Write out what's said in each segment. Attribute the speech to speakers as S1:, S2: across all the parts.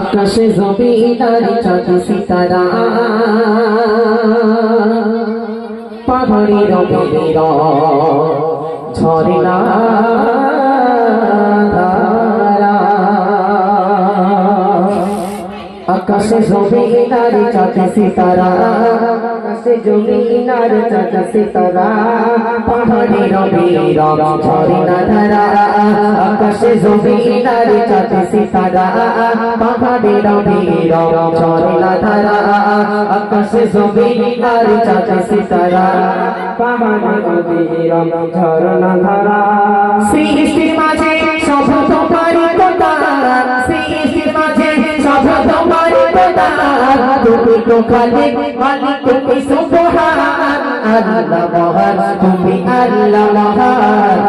S1: আকাশে জমিনারি চাচা সিতারা পাহাড়ি রবির ঝরনা ধারা। আকাশে নারী চাচা সিতারা আকাশে জমিদার চাঁদ সিতারা পাহাড়ি রবির ঝরনা ধারা। আকাশে জমিদার চাঁদ সিতারা পাহাড়ি রবির ঝরনা ধারা। আকাশে জমিদার চাঁদ সিতারা পাহাড়ি রবির ঝরনা ধারা। সৃষ্টির তো খালি মালিক তুমি সুবহান? আল্লাহ মহান, তুমি আল্লাহ মহান।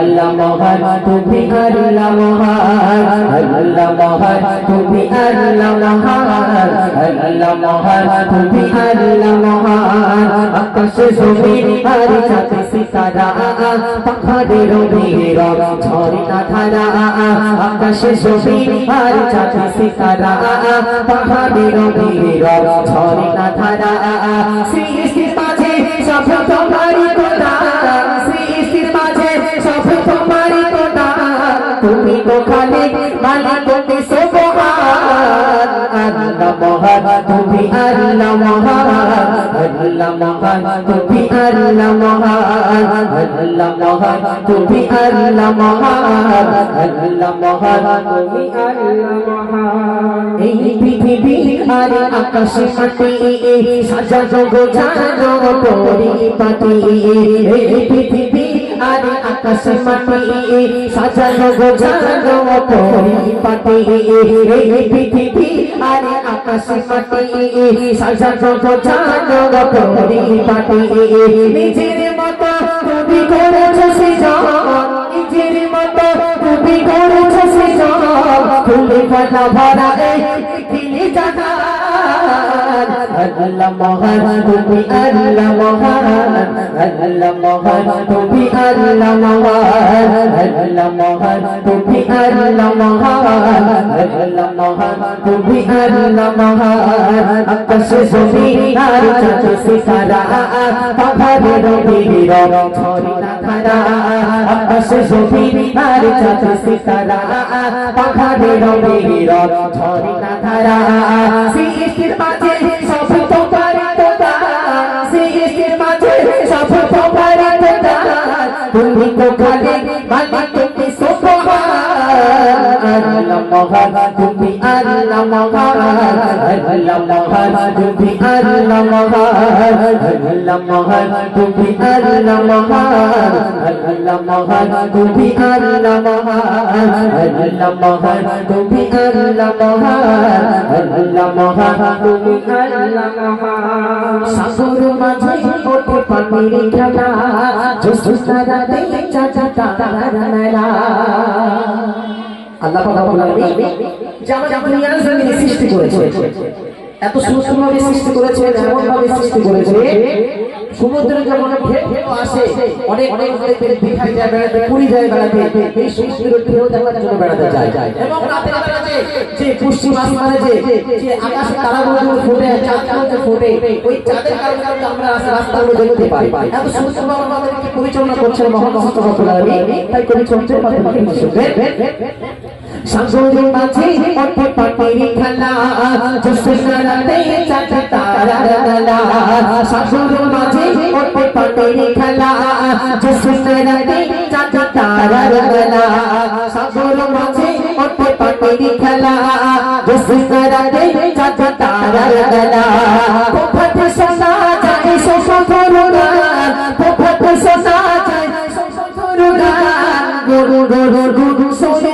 S1: আল্লাহ মহান, তুমি আল্লাহ মহান। আল্লাহ মহান, তুমি আল্লাহ মহান। আল্লাহ মহান, তুমি আল্লাহ মহান। আকাশে জমিন আর চাঁদে সিতারা। পাহাড়ের রবির ঝর্ণা ধারা। আকাশে জমিন আর চাঁদে সিতারা পাহাড়ের রবির ঝর্ণা ধারা সৃষ্টির আল্লাহ মহান তুমি আল্লাহ মহান আল্লাহ আকাশ মাটি সাজানো গোছানো পরিপাটি। এই পৃথিবী আকাশ মাটি সাজানো গোছানো পরিপাটি নিজের মতো তুমি করেছ সৃজন, নিজের মতো তুমি করেছ সৃজন। ফলা ভরা এই পৃথিবী জানা আল্লাহ মহান তুমি আল্লাহ মহান আল্লাহ মহান তুমি আল্লাহ মহান আল্লাহ মহান তুমি আল্লাহ মহান আল্লাহ মহান তুমি আল্লাহ মহান। আকাশে জমিন আর চাঁদ সিতারা, পাহাড়ে রবির ঝরিনা ধারা আকাশে জমিন আর চাঁদ সিতারা, পাহাড়ে রবির ঝরিনা ধারা সৃষ্টির মাঝে সব Então তুমি আল্লাহ মহান আল্লাহ মহান তুমি আল্লাহ মহান আল্লাহ মহান তুমি আল্লাহ মহান আল্লাহ মহান তুমি আল্লাহ মহান আল্লাহ মহান তুমি আল্লাহ মহান সাগর মাঝে চাচা তারা আল্লাহ যেমন দুনিয়ার জমিনে সৃষ্টি করেছে। এত সুন্দরভাবে সৃষ্টি করেছে এমন ভাবে সৃষ্টি করেছে। সমুদ্রে যেমন ঢেউ আসে অনেক অনেক অনেক দীঘায় যায় বেড়াতে পুরী যায় বেড়াতে এই সমুদ্রের ঢেউ দেখার জন্য বেড়াতে যায়। এবং রাতের বেলা যে পশ্চিম আসমানে যে যে আকাশে তারাগুলো যখন ফোটে চাঁদগুলো যে ফোটে ওই চাঁদের কারণে আমরা রাস্তা রাস্তাগুলো দেখতে পাই। এত সুন্দরভাবে আমাদেরকে পরিচালনা করছেন মহান মহাত্মা তাই কবি চন্দ্রের মাধ্যমে শুনবেন সাগরের মাঝে ওঠে পাটির খেলা। জোসনারাতে চাচা তারার মেলা সাগরের মাঝে ওঠে পাটির খেলা। জোসনারাতে চাচা তারার মেলা সাগরের মাঝে ওঠে পাটির খেলা। জোসনারাতে চাচা তারার মেলা পোফাতে সোনা যায় গুরু গুরু গুরু সোনে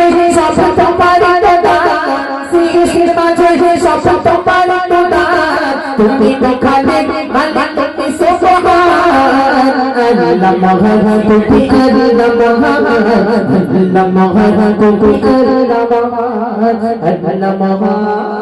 S1: তুমি তো খালিক মালিক তুমি সুবহান আল্লাহ মহান তুমি আল্লাহ মহান আল্লাহ মহান